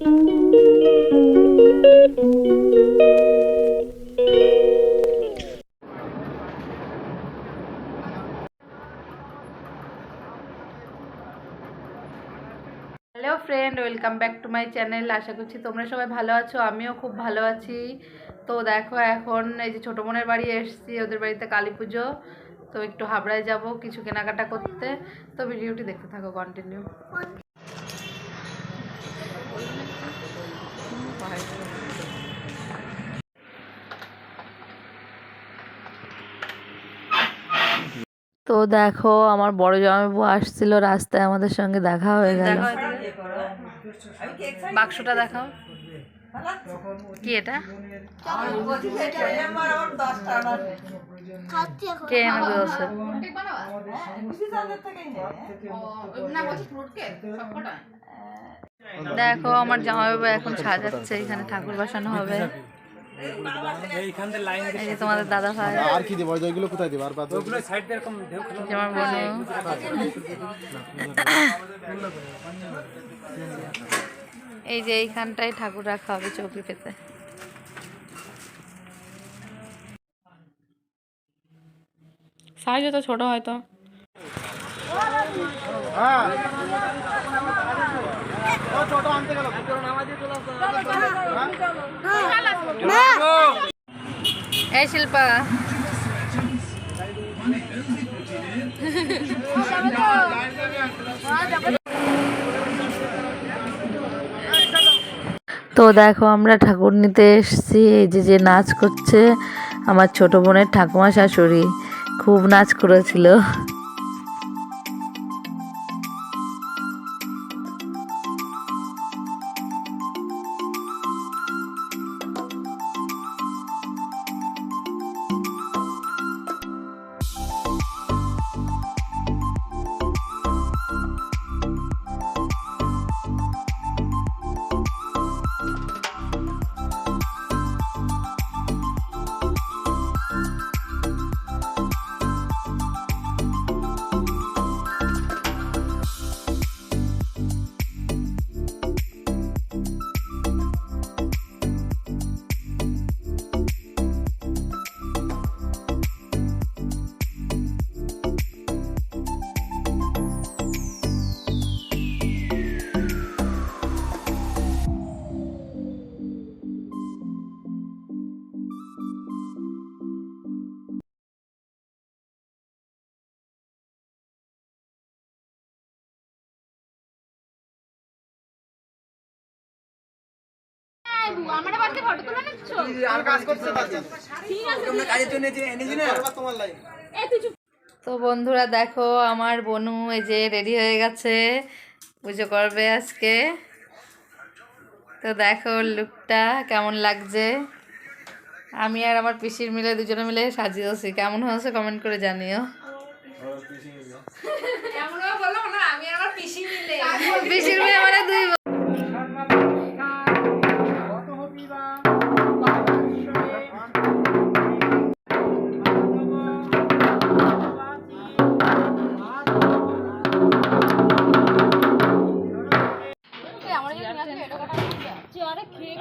Hello friend welcome back to my channel আশা করছি তোমরা সবাই ভালো আছো। আমিও খুব ভালো আছি। তো দেখো, এখন এই যে ছোটো বোনের বাড়ি এসেছি, ওদের বাড়িতে কালী পুজো। তো একটু হাবড়ায় যাব কিছু কেনাকাটা করতে। তো ভিডিওটি দেখতে থাকো কন্টিনিউ তো দেখো, আমার বড় জামাইবাবু আসছিল রাস্তায়, আমাদের সঙ্গে দেখা হয়ে গেল। বাক্সটা দেখাও। কি এটা? কে এনে বলছে? দেখো, আমার জামাইবাবু এখন সাজাচ্ছে, এখানে ঠাকুর বসানো হবে। তোমাদের দাদা ভাই আর কি দেবো? ওইগুলো কোথায় দেবো? আর বাদ ওগুলো সাইড এরকম ঢেউ খেলো যে আমার বোনু এই যে এইখানটায় ঠাকুর রাখা হবে চৌকি পেতে সাইজ তো ছোট হয়তো এই শিল্পা। তো দেখো, আমরা ঠাকুর নিতে এসছি। এই যে যে নাচ করছে, আমার ছোট বোনের ঠাকুমা শাশুড়ি। খুব নাচ করেছিল। তোমার লাইন তো বন্ধুরা দেখো আমার বনু এই যে রেডি হয়ে গেছে পুজো করবে আজকে। তো দেখো লুকটা কেমন লাগছে। আমি আর আমার পিসির মিলে দুজনে মিলে সাজিয়েছি। কেমন হয়েছে কমেন্ট করে জানিও। পিসির মিলে মানে দুই চেয়ারে খেয়ে